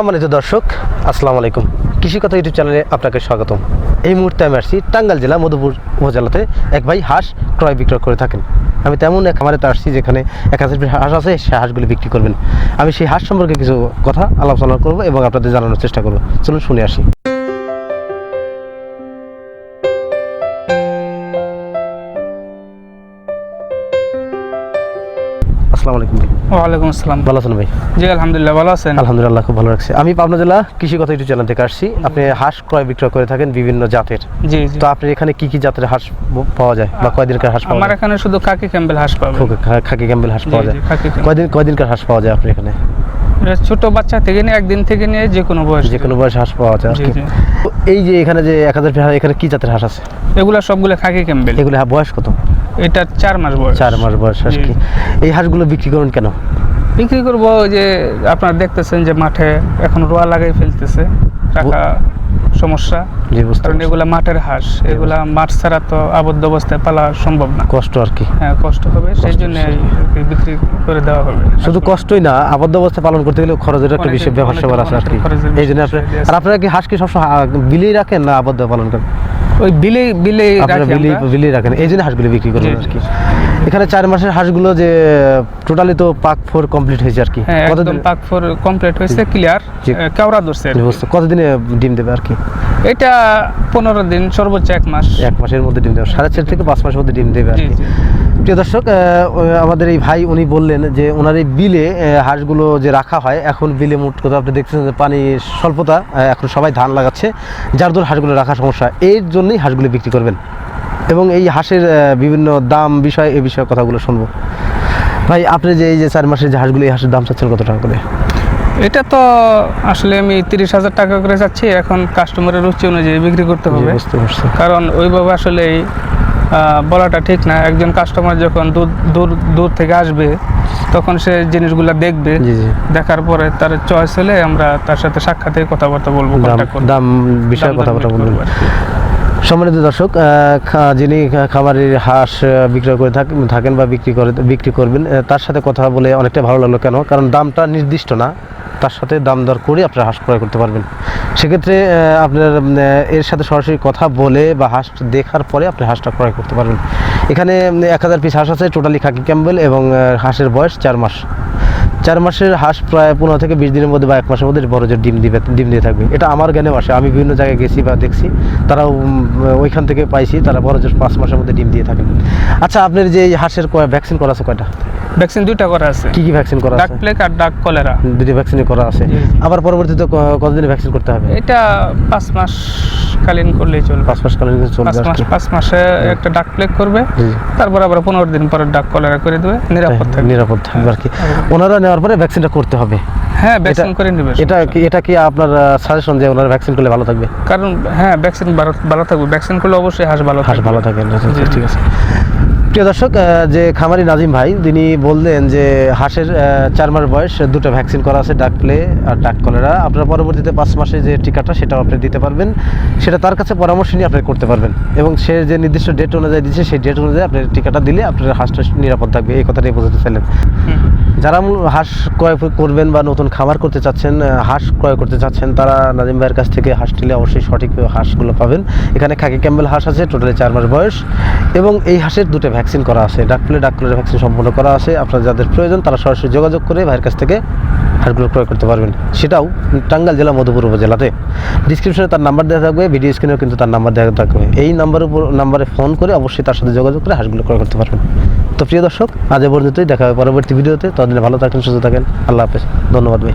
সম্মানিত দর্শক, আসসালামু আলাইকুম। কৃষি কথা ইউটিউব চ্যানেলে আপনাকে স্বাগতম। এই মুহূর্তে আমি আসছি টাঙ্গাল জেলা মধুপুর উপজেলাতে এক ভাই হাঁস ক্রয় বিক্রয় করে থাকেন। আমি তেমন এক খামারে তো আসছি যেখানে এক হাজার হাঁস আছে, সে হাঁসগুলি বিক্রি করবেন। আমি সেই হাঁস সম্পর্কে কিছু কথা আলোচনা করব এবং আপনাদের জানানোর চেষ্টা করব। চলুন শুনে আসি। আসসালামু আলাইকুম ওয়ালাইকুম আসসালাম। ভালো আছেন ভাই? জি আলহামদুলিল্লাহ ভালো আছেন? আলহামদুলিল্লাহ খুব ভালো রাখছি। আমি পাবনা জেলা কৃষি কথা ইউটিউব চ্যানেল থেকে আসছি। আপনি হাঁস ক্রয় বিক্রয় করে থাকেন বিভিন্ন জাতের। জি তো আপনি এখানে কি কি জাতের হাঁস পাওয়া যায়? বা কয়দিনকার হাঁস পাওয়া আমার এখানে শুধু কাকি ক্যাম্বেল হাঁস খুব খা- খাকি ক্যাম্বেল হাঁস পাওয়া যায়। কয়দিন কয়দিনকার হাঁস পাওয়া যায় আপনার এখানে? ছোট বাচ্চা থেকে নিয়ে একদিন থেকে নিয়ে যে কোনো বয়স যে কোনো বয়স হাঁস পাওয়া যায় এই যে এখানে যে এক হাজার এখানে কি জাতের হাঁস আছে? এগুলা সবগুলো খাকি ক্যাম্বেল। এগুলো বয়স কত? এটা চার মাস বয়স। চার মাস বয়স হাঁস কি এই হাঁসগুলো বিক্রি করুন কেন? বিক্রি করব ওই যে আপনারা দেখতেছেন যে মাঠে এখন রোয়া লাগাই ফেলতেছে টাকা সমস্যা। জি বুঝতে কারণ। এগুলা মাঠের হাঁস এগুলা মাঠ ছাড়া তো আবদ্ধ অবস্থায় পালা সম্ভব না। কষ্ট আর কি। হ্যাঁ কষ্ট হবে সেই জন্য কি বিক্রি করে দেওয়া হবে। শুধু কষ্টই না আবদ্ধ অবস্থায় পালন করতে গেলে খরচের একটা বিষয় ব্যাপার স্যাপার আছে আর কি। এই জন্য বিষয় আপনি আর আপনারা কি হাঁসকে সবসময় আ- বিলেই রাখেন না আবদ্ধ পালন করেন? ওই বিলে বিলে আপনারা বিলে বিলি রাখেন এই জন্য হাঁসগুলো বিক্রি করবেন আর কি। এখানে চার মাসের হাঁসগুলো যে টোটালি তো পাক ফোর কমপ্লিট হয়েছে আর কি। হ্যাঁ কতদিন পাক ফোর কমপ্লিট হয়েছে ক্লিয়ার। কেওড়া ধরছে কতদিনে ডিম দেবে আর কি? এটা পনেরো দিন সর্বোচ্চ এক মাস। এক মাসের মধ্যে ডিম দেবে। সাড়ে চার থেকে পাঁচ মাসের মধ্যে ডিম দেবে আর কি। প্রিয় দর্শক আমাদের এই ভাই উনি বললেন যে ওনার এই বিলে হাঁসগুলো যে রাখা হয় এখন বিলে মোট কথা আপনি দেখছেন যে পানি স্বল্পতা এখন সবাই ধান লাগাচ্ছে। যার দর হাঁসগুলো রাখা সমস্যা এর জন্যই হাঁসগুলো বিক্রি করবেন। এবং এই হাঁসের বিভিন্ন দাম বিষয় এই বিষয়ে কথাগুলো শুনব। ভাই আপনি যে এই যে চার মাসের যে হাঁসগুলো এই হাঁসের দাম চাচ্ছেন কত টাকা করে? এটা তো আসলে আমি তিরিশ হাজার টাকা করে যাচ্ছি এখন কাস্টমারের রুচি অনুযায়ী বিক্রি করতে হবে। কারণ ওইভাবে আসলে বলাটা ঠিক না। একজন কাস্টমার যখন দূর দূর দূর থেকে আসবে তখন সে জিনিসগুলো দেখবে জি জি। দেখার পরে তার চয়েস হলে আমরা তার সাথে সাক্ষাতে কথাবার্তা বলব দাম বিষয়ে কথাবার্তা কি। সম্মানিত দর্শক যিনি খামারের হাঁস বিক্রয় করে থাক- থাকেন বা বিক্রি করে বিক্রি করবেন তার সাথে কথা বলে অনেকটা ভালো লাগল কেন? কারণ দামটা নির্দিষ্ট না। তার সাথে দাম দর করে আপনারা হাঁস ক্রয় করতে পারবেন। সেক্ষেত্রে আপনার এর সাথে সরাসরি কথা বলে বা হাঁস দেখার পরে আপনি হাঁসটা ক্রয় করতে পারবেন। এখানে এক হাজার পিস হাঁস আছে টোটালি খাকি ক্যাম্বেল এবং হাঁসের বয়স চার মাস। চার মাসের হাঁস প্রায় পনেরো থেকে বিশ দিনের মধ্যে বা এক মাসের মধ্যে বড় যে ডিম দিবে, ডিম দিয়ে থাকবে। এটা আমার জ্ঞানে আসে। আমি বিভিন্ন জায়গায় গেছি বা দেখছি, তারাও ওইখান থেকে পাইছি, তারা বড় যে পাঁচ মাসের মধ্যে ডিম দিয়ে থাকেন। আচ্ছা আপনার যে হাঁসের ভ্যাকসিন করা আছে কয়টা? ভ্যাকসিন দুইটা করা আছে। কি কি ভ্যাকসিন করা ডাক আছে প্লেক আর ডাক কলেরা দুটি ভ্যাকসিন করা আছে। আবার পরবর্তীতে কতদিন ভ্যাকসিন করতে হবে? এটা পাঁচ মাস কালীন করলেই চলবে। পাঁচ মাস কালীন চলবে পাঁচ মাস পাঁচ মাসে একটা ডাক প্লেক করবে। তারপর আবার পনেরো দিন পরে ডাক কলেরা করে দেবে। নিরাপদ থাকবে। নিরাপদ থাকবে আর কি। হ্যাঁ। ওনারা নেওয়ার পরে ভ্যাকসিনটা করতে হবে। হ্যাঁ ভ্যাকসিন করে নেবে। এটা কি এটা কি আপনার সাজেশন যে ওনারা ভ্যাকসিন করলে ভালো থাকবে? কারণ হ্যাঁ ভ্যাকসিন ভালো থাকবে। ভ্যাকসিন করলে অবশ্যই হাঁস ভালো হাঁস ভালো থাকেন জি, ঠিক আছে। প্রিয় দর্শক যে খামারি নাজিম ভাই, তিনি বললেন যে হাঁসের চার মাস বয়স, দুটো ভ্যাকসিন করা আছে, ডাক প্লে আর ডাক কলেরা। আপনার পরবর্তীতে পাঁচ মাসে যে টিকাটা, সেটাও আপনি দিতে পারবেন। সেটা তার কাছে পরামর্শ নিয়ে আপনি করতে পারবেন। এবং সে যে নির্দিষ্ট ডেট অনুযায়ী দিচ্ছে, সেই ডেট অনুযায়ী আপনি টিকাটা দিলে আপনার হাঁসটা নিরাপদ থাকবে। এই কথাটাই বোঝাতে চাইলেন। যারা হাঁস ক্রয় করবেন বা নতুন খামার করতে চাচ্ছেন হাঁস ক্রয় করতে চাচ্ছেন, তারা নাজিম ভাইয়ের কাছ থেকে হাঁস নিলে অবশ্যই সঠিক হাঁসগুলো পাবেন। এখানে খাকি ক্যাম্বেল হাঁস আছে, টোটালি চার মাস বয়স। এবং এই হাঁসের দুটো ভ্যাকসিন করা আছে ডাকলে ডাকলের ভ্যাকসিন সম্পূর্ণ করা আছে। আপনার যাদের প্রয়োজন, তারা সরাসরি যোগাযোগ করে ভাইয়ের কাছ থেকে হাঁসগুলো ক্রয় করতে পারবেন। সেটাও টাঙ্গাল জেলা মধুপুর উপজেলাতে। ডিসক্রিপশনে তার নাম্বার দেওয়া থাকবে ভিডিও স্ক্রিনেও কিন্তু তার নাম্বার দেওয়া থাকবে। এই নাম্বার উপর নাম্বারে ফোন করে অবশ্যই তার সাথে যোগাযোগ করে হাঁসগুলো ক্রয় করতে পারবেন। তো প্রিয় দর্শক, আজ পর্যন্তই, দেখা হবে পরবর্তী ভিডিওতে ততদিনে ভালো থাকেন, সুস্থ থাকেন। আল্লাহ হাফেজ। ধন্যবাদ ভাই।